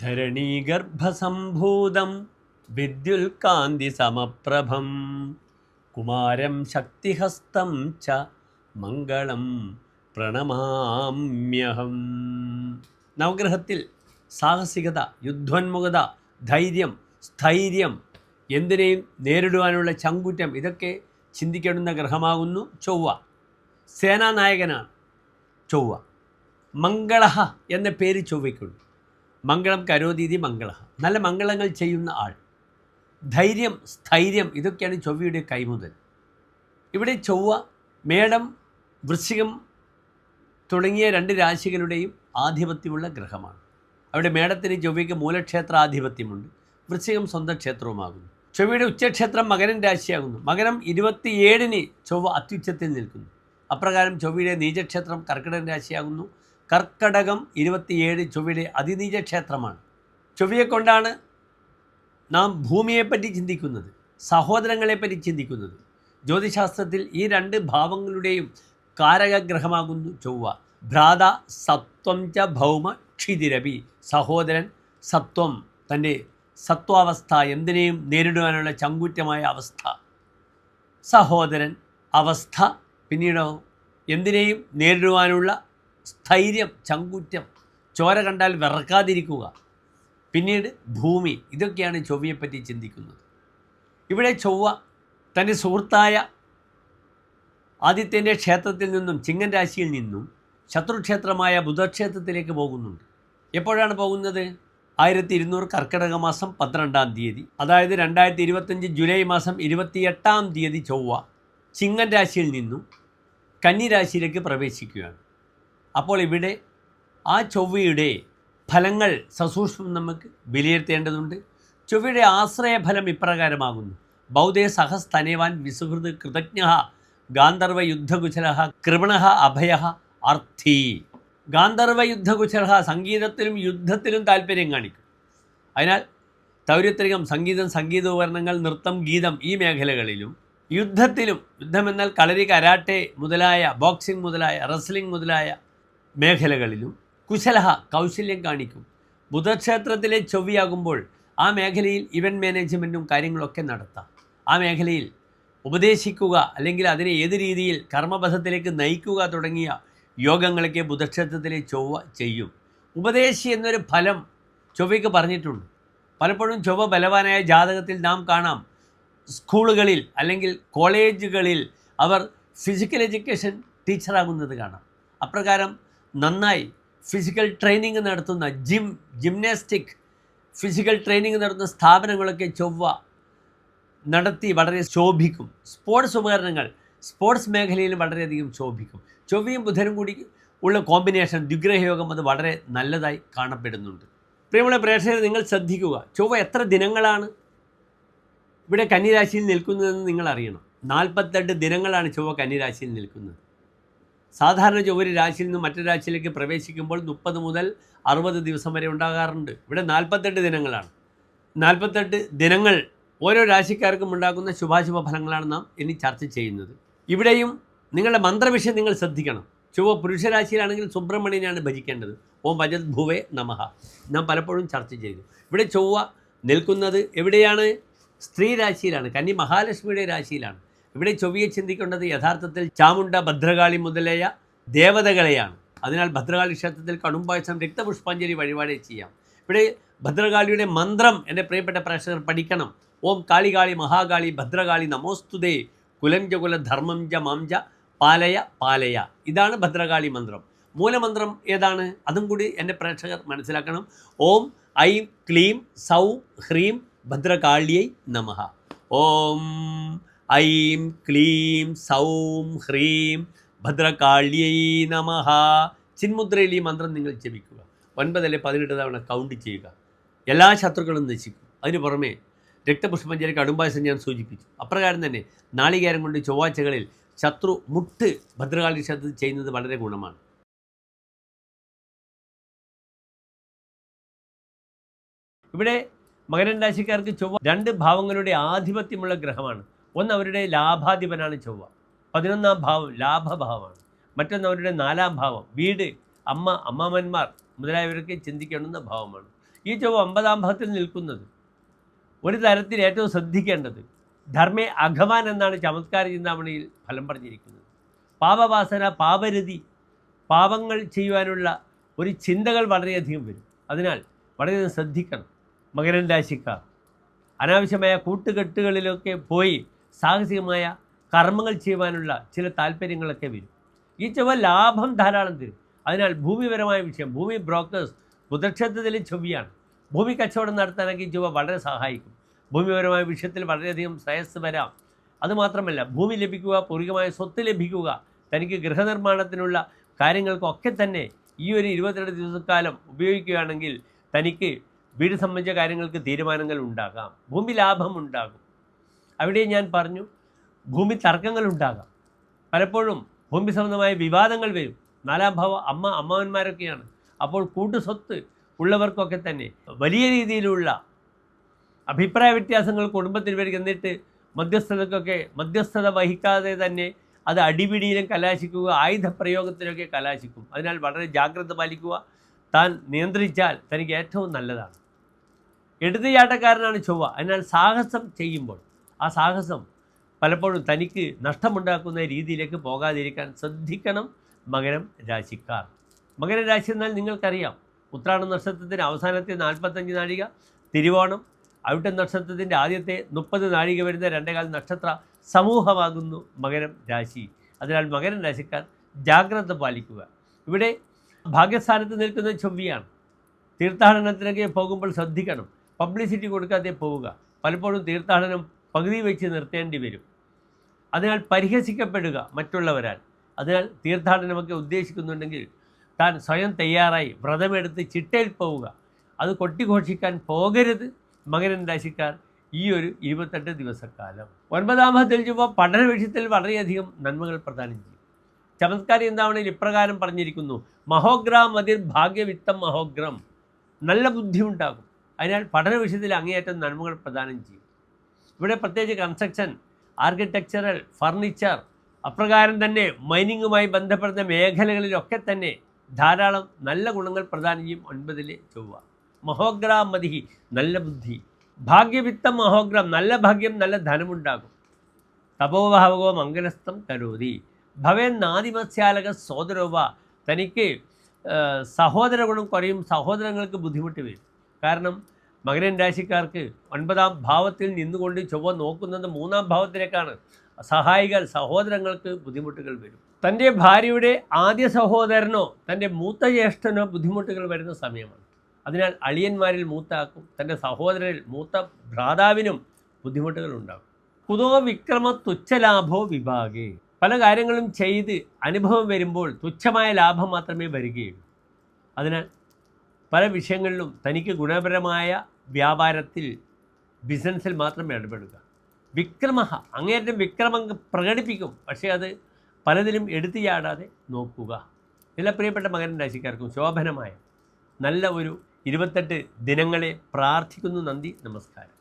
ധരണീഗർഭസംഭൂതം വിദ്യുൽകാന്തി സമപ്രഭം കുമാരം ശക്തിഹസ്തം ച മംഗളം പ്രണമാമ്യഹം. നവഗ്രഹത്തിൽ സാഹസികത യുദ്ധോന്മുഖത ധൈര്യം സ്ഥൈര്യം എന്തിനേയും നേരിടുവാനുള്ള ചങ്കുറ്റം ഇതൊക്കെ ചിന്തിക്കേണ്ടുന്ന ഗ്രഹമാകുന്നു ചൊവ്വ. സേനാനായകനാണ് ചൊവ്വ. മംഗള എന്ന പേര് ചൊവ്വയ്ക്കുണ്ട്. മംഗളം കരോതീതി മംഗള. നല്ല മംഗളങ്ങൾ ചെയ്യുന്ന ആൾ. ധൈര്യം സ്ഥൈര്യം ഇതൊക്കെയാണ് ചൊവ്വയുടെ കൈമുതൽ ഇവിടെ ചൊവ്വ മേടം വൃശ്ചികം തുടങ്ങിയ രണ്ട് രാശികളുടെയും ആധിപത്യമുള്ള ഗ്രഹമാണ്. അവിടെ മേടത്തിന് ചൊവ്വയ്ക്ക് മൂലക്ഷേത്ര ആധിപത്യമുണ്ട്. വൃശ്ചികം സ്വന്തം ക്ഷേത്രവുമാകുന്നു. ചൊവ്വയുടെ ഉച്ചക്ഷേത്രം മകരൻ രാശിയാകുന്നു. മകരം ഇരുപത്തിയേഴിന് ചൊവ്വ അത്യുച്ചത്തിൽ നിൽക്കുന്നു. അപ്രകാരം ചൊവ്വയുടെ നീചക്ഷേത്രം കർക്കിടകൻ രാശിയാകുന്നു. കർക്കടകം ഇരുപത്തിയേഴ് ചൊവ്വയുടെ അതിനീജ ക്ഷേത്രമാണ്. ചൊവ്വയെ കൊണ്ടാണ് നാം ഭൂമിയെപ്പറ്റി ചിന്തിക്കുന്നത് സഹോദരങ്ങളെപ്പറ്റി ചിന്തിക്കുന്നത്. ജ്യോതിശാസ്ത്രത്തിൽ ഈ രണ്ട് ഭാവങ്ങളുടെയും കാരകഗ്രഹമാകുന്നു ചൊവ്വ. ഭ്രാത സത്വം ച ഭൗമ ക്ഷിതിരവി സഹോദരൻ സത്വം തന്റെ സത്വാവസ്ഥ എന്തിനേയും നേരിടുവാനുള്ള ചങ്കൂറ്റമായ അവസ്ഥ. സഹോദരൻ അവസ്ഥ പിന്നീടോ എന്തിനേയും നേരിടുവാനുള്ള സ്ഥൈര്യം ചങ്കുറ്റം ചോര കണ്ടാൽ വിറക്കാതിരിക്കുക. പിന്നീട് ഭൂമി ഇതൊക്കെയാണ് ചൊവ്വയെപ്പറ്റി ചിന്തിക്കുന്നത്. ഇവിടെ ചൊവ്വ തന്റെ സുഹൃത്തായ ആദിത്യന്റെ ക്ഷേത്രത്തിൽ നിന്നും ചിങ്ങൻ രാശിയിൽ നിന്നും ശത്രുക്ഷേത്രമായ ബുധക്ഷേത്രത്തിലേക്ക് പോകുന്നുണ്ട്. എപ്പോഴാണ് പോകുന്നത്? ആയിരത്തി ഇരുന്നൂറ് കർക്കിടക മാസം പന്ത്രണ്ടാം തീയതി. അതായത് രണ്ടായിരത്തി ഇരുപത്തഞ്ച് ജൂലൈ മാസം ഇരുപത്തിയെട്ടാം തീയതി ചൊവ്വ ചിങ്ങൻ രാശിയിൽ നിന്നും കന്നിരാശിയിലേക്ക് പ്രവേശിക്കുകയാണ്. അപ്പോൾ ഇവിടെ ആ ചൊവ്വയുടെ ഫലങ്ങൾ സസൂക്ഷ്മം നമുക്ക് വിലയിരുത്തേണ്ടതുണ്ട്. ചൊവ്വയുടെ ആശ്രയഫലം ഇപ്രകാരമാകുന്നു. ബൗദ്ധേ സഹസ്തനേവാൻ വിസുഹൃത് കൃതജ്ഞ ഗാന്ധർവ യുദ്ധകുശല കൃപണ അഭയ അർത്ഥി. ഗാന്ധർവ യുദ്ധകുശല സംഗീതത്തിലും യുദ്ധത്തിലും താല്പര്യം കാണിക്കും. അതിനാൽ തൗര്യത്രികം സംഗീതം സംഗീതോപകരണങ്ങൾ നൃത്തം ഗീതം ഈ മേഖലകളിലും യുദ്ധത്തിലും യുദ്ധമെന്നാൽ കളരി കരാട്ടെ മുതലായ ബോക്സിംഗ് മുതലായ റെസ്ലിംഗ് മുതലായ മേഖലകളിലും കുശലഹ കൗശല്യം കാണിക്കും. ബുധക്ഷേത്രത്തിലെ ചൊവ്വയാകുമ്പോൾ ആ മേഖലയിൽ ഇവന്റ് മാനേജ്മെന്റും കാര്യങ്ങളൊക്കെ നടത്താം. ആ മേഖലയിൽ ഉപദേശിക്കുക അല്ലെങ്കിൽ അതിനെ ഏത് രീതിയിൽ കർമ്മപഥത്തിലേക്ക് നയിക്കുക തുടങ്ങിയ യോഗങ്ങളൊക്കെ ബുധക്ഷേത്രത്തിലെ ചൊവ്വ ചെയ്യും. ഉപദേശി എന്നൊരു ഫലം ചൊവ്വയ്ക്ക് പറഞ്ഞിട്ടുണ്ട്. പലപ്പോഴും ചൊവ്വ ബലവാനായ ജാതകത്തിൽ നാം കാണാം. സ്കൂളുകളിൽ അല്ലെങ്കിൽ കോളേജുകളിൽ അവർ ഫിസിക്കൽ എഡ്യൂക്കേഷൻ ടീച്ചറാകുന്നത് കാണാം. അപ്രകാരം നന്നായി. ഫിസിക്കൽ ട്രെയിനിങ് നടത്തുന്ന ജിം ജിംനാസ്റ്റിക് ഫിസിക്കൽ ട്രെയിനിങ് നടത്തുന്ന സ്ഥാപനങ്ങളൊക്കെ ചൊവ്വ നടത്തി വളരെ ശോഭിക്കും. സ്പോർട്സ് ഉപകരണങ്ങൾ സ്പോർട്സ് മേഖലയിൽ വളരെയധികം ശോഭിക്കും. ചൊവ്വയും ബുധനും കൂടി ഉള്ള കോമ്പിനേഷൻ ദുഗ്രഹയോഗം അത് വളരെ നല്ലതായി കാണപ്പെടുന്നുണ്ട്. പ്രിയമുള്ള പ്രേക്ഷകരെ നിങ്ങൾ ശ്രദ്ധിക്കുക. ചൊവ്വ എത്ര ദിനങ്ങളാണ് ഇവിടെ കന്നിരാശിയിൽ നിൽക്കുന്നതെന്ന് നിങ്ങൾ അറിയണം നാൽപ്പത്തെട്ട് ദിനങ്ങളാണ് ചൊവ്വ കന്നിരാശിയിൽ നിൽക്കുന്നത്. സാധാരണ ഒരു രാശിയിൽ നിന്ന് മറ്റൊരു രാശിയിലേക്ക് പ്രവേശിക്കുമ്പോൾ മുപ്പത് മുതൽ അറുപത് ദിവസം വരെ ഉണ്ടാകാറുണ്ട്. ഇവിടെ നാൽപ്പത്തെട്ട് ദിനങ്ങളാണ്. നാൽപ്പത്തെട്ട് ദിനങ്ങൾ ഓരോ രാശിക്കാർക്കും ഉണ്ടാക്കുന്ന ശുഭാശുഭ ഫലങ്ങളാണ് നാം ഇനി ചർച്ച ചെയ്യുന്നത്. ഇവിടെയും നിങ്ങളുടെ മന്ത്രവിഷയം നിങ്ങൾ ശ്രദ്ധിക്കണം. ചൊവ്വ പുരുഷരാശിയിലാണെങ്കിൽ സുബ്രഹ്മണ്യനാണ് ഭജിക്കേണ്ടത്. ഓം ഭജത് ഭുവേ നമഹ നാം പലപ്പോഴും ചർച്ച ചെയ്തു. ഇവിടെ ചൊവ്വ നിൽക്കുന്നത് എവിടെയാണ്? സ്ത്രീ രാശിയിലാണ്. കന്നി മഹാലക്ഷ്മിയുടെ രാശിയിലാണ്. ഇവിടെ ചൊവ്വയെ ചിന്തിക്കേണ്ടത് യഥാർത്ഥത്തിൽ ചാമുണ്ട ഭദ്രകാളി മുതലായ ദേവതകളെയാണ്. അതിനാൽ ഭദ്രകാളി ക്ഷേത്രത്തിൽ കടുംപായസം രക്തപുഷ്പാഞ്ജലി വഴിപാട് ചെയ്യാം. ഇവിടെ ഭദ്രകാളിയുടെ മന്ത്രം എന്റെ പ്രിയപ്പെട്ട പ്രേക്ഷകർ പഠിക്കണം. ഓം കാളികാളി മഹാകാളി ഭദ്രകാളി നമോസ്തുതേ. കുലം ജ കുല ധർമ്മം ജ മാം ജ പാലയ പാലയ. ഇതാണ് ഭദ്രകാളി മന്ത്രം. മൂലമന്ത്രം ഏതാണ്? അതും കൂടി എന്റെ പ്രേക്ഷകർ മനസ്സിലാക്കണം. ഓം ഐ ക്ലീം സൗ ഹ്രീം ഭദ്രകാളിയൈ നമഃ ഓം ഐം ക്ലീം സൗം ഹ്രീം ഭദ്രകാള്യൈ നമ. ചിന്മുദ്രയിൽ ഈ മന്ത്രം നിങ്ങൾ ജപിക്കുക. ഒൻപതല്ലേ പതിനെട്ട് തവണ കൗണ്ട് ചെയ്യുക. എല്ലാ ശത്രുക്കളും നശിക്കും. അതിന് പുറമേ രക്തപുഷ്പഞ്ചരി അടുമ്പായസം ഞാൻ സൂചിപ്പിച്ചു. അപ്രകാരം തന്നെ നാളികേരം കൊണ്ട് ചൊവ്വാഴ്ചകളിൽ ശത്രു മുട്ട് ഭദ്രകാളി ക്ഷേത്രത്തിൽ ചെയ്യുന്നത് വളരെ ഗുണമാണ്. ഇവിടെ രണ്ട് ആധിപത്യമുള്ള ഗ്രഹമാണ്. ഒന്ന് അവരുടെ ലാഭാധിപനാണ് ചൊവ്വ. പതിനൊന്നാം ഭാവം ലാഭഭാവമാണ്. മറ്റൊന്ന് അവരുടെ നാലാം ഭാവം വീട് അമ്മ അമ്മാമന്മാർ മുതലായവരൊക്കെ ചിന്തിക്കേണ്ടുന്ന ഭാവമാണ്. ഈ ചൊവ്വ ഒമ്പതാം ഭാവത്തിൽ നിൽക്കുന്നത് ഒരു തരത്തിൽ ഏറ്റവും ശ്രദ്ധിക്കേണ്ടത് ധർമ്മേ അഘവാൻ എന്നാണ് ചമത്കാര ചിന്താമണിയിൽ ഫലം പറഞ്ഞിരിക്കുന്നത്. പാപവാസന പാപരതി പാപങ്ങൾ ചെയ്യുവാനുള്ള ഒരു ചിന്തകൾ വളരെയധികം വരും. അതിനാൽ വളരെയധികം ശ്രദ്ധിക്കണം മകരൻ രാശിക്കാർ. അനാവശ്യമായ കൂട്ടുകെട്ടുകളിലൊക്കെ പോയി സാഹസികമായ കർമ്മങ്ങൾ ചെയ്യുവാനുള്ള ചില താല്പര്യങ്ങളൊക്കെ വരും. ഈ ചൊവ്വ ലാഭം ധാരാളം തരും. അതിനാൽ ഭൂമിപരമായ വിഷയം ഭൂമി ബ്രോക്കേഴ്സ് ബുധക്ഷേത്രത്തിലെ ചൊവ്വയാണ്. ഭൂമി കച്ചവടം നടത്താനൊക്കെ ഈ ചൊവ്വ വളരെ സഹായിക്കും. ഭൂമിപരമായ വിഷയത്തിൽ വളരെയധികം ശ്രേയസ് വരാം. അതുമാത്രമല്ല ഭൂമി ലഭിക്കുക പൂർവികമായ സ്വത്ത് ലഭിക്കുക തനിക്ക് ഗൃഹനിർമ്മാണത്തിനുള്ള കാര്യങ്ങൾക്കൊക്കെ തന്നെ ഈ ഒരു ഇരുപത്തിരണ്ട് ദിവസക്കാലം ഉപയോഗിക്കുകയാണെങ്കിൽ തനിക്ക് വീട് സംബന്ധിച്ച കാര്യങ്ങൾക്ക് തീരുമാനങ്ങൾ ഉണ്ടാകാം. ഭൂമി ലാഭം ഉണ്ടാകും. അവിടെ ഞാൻ പറഞ്ഞു ഭൂമി തർക്കങ്ങൾ ഉണ്ടാകാം. പലപ്പോഴും ഭൂമി സംബന്ധമായ വിവാദങ്ങൾ വരും. നാലാം ഭാവം അമ്മ അമ്മാവന്മാരൊക്കെയാണ്. അപ്പോൾ കൂട്ടുസ്വത്ത് ഉള്ളവർക്കൊക്കെ തന്നെ വലിയ രീതിയിലുള്ള അഭിപ്രായ വ്യത്യാസങ്ങൾ കുടുംബത്തിൽ വരും. എന്നിട്ട് മധ്യസ്ഥതക്കൊക്കെ മധ്യസ്ഥത വഹിക്കാതെ തന്നെ അത് അടിപിടിയിലും കലാശിക്കുക ആയുധപ്രയോഗത്തിലൊക്കെ കലാശിക്കും. അതിനാൽ വളരെ ജാഗ്രത പാലിക്കുക. താൻ നിയന്ത്രിച്ചാൽ തനിക്ക് ഏറ്റവും നല്ലതാണ്. എടുത്തുചാട്ടക്കാരനാണ് ചൊവ്വ. അതിനാൽ സാഹസം ചെയ്യുമ്പോൾ ആ സാഹസം പലപ്പോഴും തനിക്ക് നഷ്ടമുണ്ടാക്കുന്ന രീതിയിലേക്ക് പോകാതിരിക്കാൻ ശ്രദ്ധിക്കണം മകരം രാശിക്കാർ. മകര രാശി എന്നാൽ നിങ്ങൾക്കറിയാം. ഉത്രാട നക്ഷത്രത്തിന്റെ അവസാനത്തെ നാൽപ്പത്തഞ്ച് നാഴിക തിരുവോണം അവിട്ട നക്ഷത്രത്തിന്റെ ആദ്യത്തെ മുപ്പത് നാഴിക വരുന്ന രണ്ടേകാൽ നക്ഷത്ര സമൂഹമാകുന്നു മകരം രാശി. അതിനാൽ മകരം രാശിക്കാർ ജാഗ്രത പാലിക്കുക. ഇവിടെ ഭാഗ്യസ്ഥാനത്ത് നിൽക്കുന്ന ചൊവ്വയാണ്. തീർത്ഥാടനത്തിനൊക്കെ പോകുമ്പോൾ ശ്രദ്ധിക്കണം. പബ്ലിസിറ്റി കൊടുക്കാതെ പോവുക. പലപ്പോഴും തീർത്ഥാടനം പകുതി വെച്ച് നിർത്തേണ്ടി വരും. അതിനാൽ പരിഹസിക്കപ്പെടുക മറ്റുള്ളവരാൽ. അതിനാൽ തീർത്ഥാടനമൊക്കെ ഉദ്ദേശിക്കുന്നുണ്ടെങ്കിൽ താൻ സ്വയം തയ്യാറായി വ്രതമെടുത്ത് ചിട്ടയിൽ പോവുക. അത് കൊട്ടിഘോഷിക്കാൻ പോകരുത് മകരൻ രാശിക്കാർ ഈ ഒരു ഇരുപത്തെട്ട് ദിവസക്കാലം. ഒൻപതാം ഭാഗത്തിൽ ചൊവ്വ പഠന വിഷയത്തിൽ വളരെയധികം നന്മകൾ പ്രദാനം ചെയ്യും. ചമത്കാരി എന്താവണയിൽ ഇപ്രകാരം പറഞ്ഞിരിക്കുന്നു. മഹോഗ്രാം അതിർ ഭാഗ്യവിത്തം മഹോഗ്രം. നല്ല ബുദ്ധി ഉണ്ടാകും അതിനാൽ പഠന വിഷയത്തിൽ അങ്ങേയറ്റം നന്മകൾ പ്രദാനം ചെയ്യും. ഇവിടെ പ്രത്യേകിച്ച് കൺസ്ട്രക്ഷൻ ആർക്കിടെക്ചറൽ ഫർണിച്ചർ അപ്രകാരം തന്നെ മൈനിങ്ങുമായി ബന്ധപ്പെടുന്ന മേഖലകളിലൊക്കെ തന്നെ ധാരാളം നല്ല ഗുണങ്ങൾ പ്രദാനം ചെയ്യും ഒൻപതിലെ ചൊവ്വ. മഹോഗ്രാം മതി നല്ല ബുദ്ധി. ഭാഗ്യവിത്തം മഹോഗ്രാം നല്ല ഭാഗ്യം നല്ല ധനമുണ്ടാകും. തപോഭാവകോ മംഗലസ്ഥം കരോതി. ഭവൻ നാദിമത്സ്യാലക സോദരോവ തനിക്ക് സഹോദര ഗുണം കുറയും സഹോദരങ്ങൾക്ക് ബുദ്ധിമുട്ട് വരും. കാരണം മകരൻ രാശിക്കാർക്ക് ഒൻപതാം ഭാവത്തിൽ നിന്നുകൊണ്ട് ചൊവ്വ നോക്കുന്നത് മൂന്നാം ഭാവത്തിലേക്കാണ്. സഹായികൾ സഹോദരങ്ങൾക്ക് ബുദ്ധിമുട്ടുകൾ വരും. തന്റെ ഭാര്യയുടെ ആദ്യ സഹോദരനോ തന്റെ മൂത്ത ജ്യേഷ്ഠനോ ബുദ്ധിമുട്ടുകൾ വരുന്ന സമയമാണ്. അതിനാൽ അളിയന്മാരിൽ മൂത്താക്കും തന്റെ സഹോദരരിൽ മൂത്ത ഭ്രാതാവിനും ബുദ്ധിമുട്ടുകൾ ഉണ്ടാകും. കുതോ വിക്രമ തുച്ഛലാഭോ വിഭാഗേ. പല കാര്യങ്ങളും ചെയ്ത് അനുഭവം വരുമ്പോൾ തുച്ഛമായ ലാഭം മാത്രമേ വരികയുള്ളൂ. അതിനാൽ പല വിഷയങ്ങളിലും തനിക്ക് ഗുണപരമായ വ്യാപാരത്തിൽ ബിസിനസ്സിൽ മാത്രം ഇടപെടുക. വിക്രമ അങ്ങേറ്റം വിക്രമം പ്രകടിപ്പിക്കും. പക്ഷേ അത് പലതിലും എടുത്തു ചാടാതെ നോക്കുക. എല്ലാ പ്രിയപ്പെട്ട മകൻ രാശിക്കാർക്കും ശോഭനമായ നല്ല ഒരു ഇരുപത്തെട്ട് ദിനങ്ങളെ പ്രാർത്ഥിക്കുന്നു നന്ദി നമസ്കാരം.